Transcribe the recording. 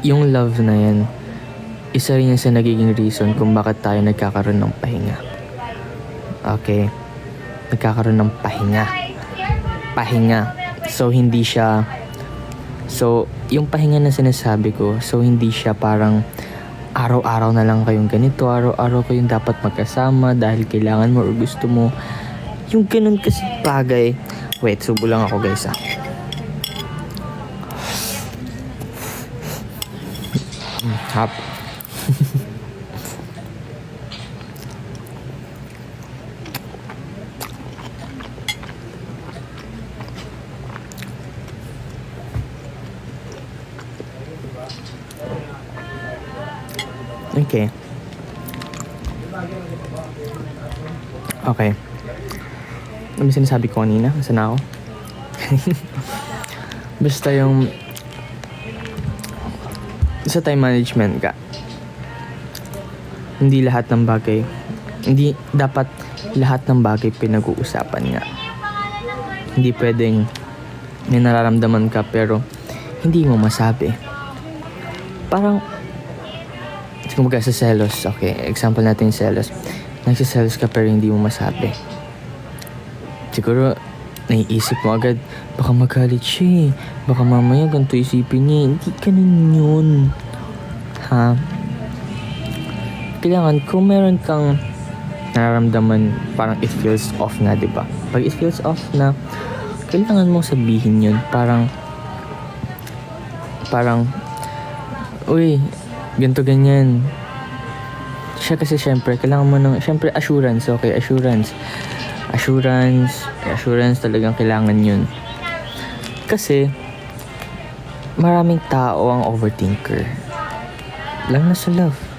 yung love na yan, isa rin yan sa nagiging reason kung bakit tayo nagkakaroon ng pahinga. Okay? Nagkakaroon ng pahinga. Pahinga. So, hindi siya... So, yung pahinga na sinasabi ko, so hindi siya parang araw-araw na lang kayong ganito, araw-araw kayong dapat magkasama dahil kailangan mo or gusto mo. Yung ganun kasi bagay. Wait, subo lang ako guys ah. Mm, Hap. Okay. Okay. Ano sinasabi ko kanina? Saan ako? Basta yung sa time management ka. Hindi lahat ng bagay, hindi dapat lahat ng bagay pinag-uusapan nga. Hindi pwedeng may nararamdaman ka pero hindi mo masabi. Parang kumbaga sa selos, okay, example natin selos. Nagsiselos ka pero hindi mo masabi. Siguro, naiisip mo agad, baka magalit siya eh. Baka mamaya ganito isipin niya. eh. Hindi ganun yun. Ha? Kailangan, kung meron kang nararamdaman, parang it feels off na, di ba? Pag it feels off na, kailangan mong sabihin yun. Parang, parang, uy, ganito ganyan. Siya kasi syempre, kailangan mo ng, syempre assurance, okay, assurance. Assurance, assurance talagang kailangan yun. Kasi, maraming tao ang overthinker. Lang na sa love.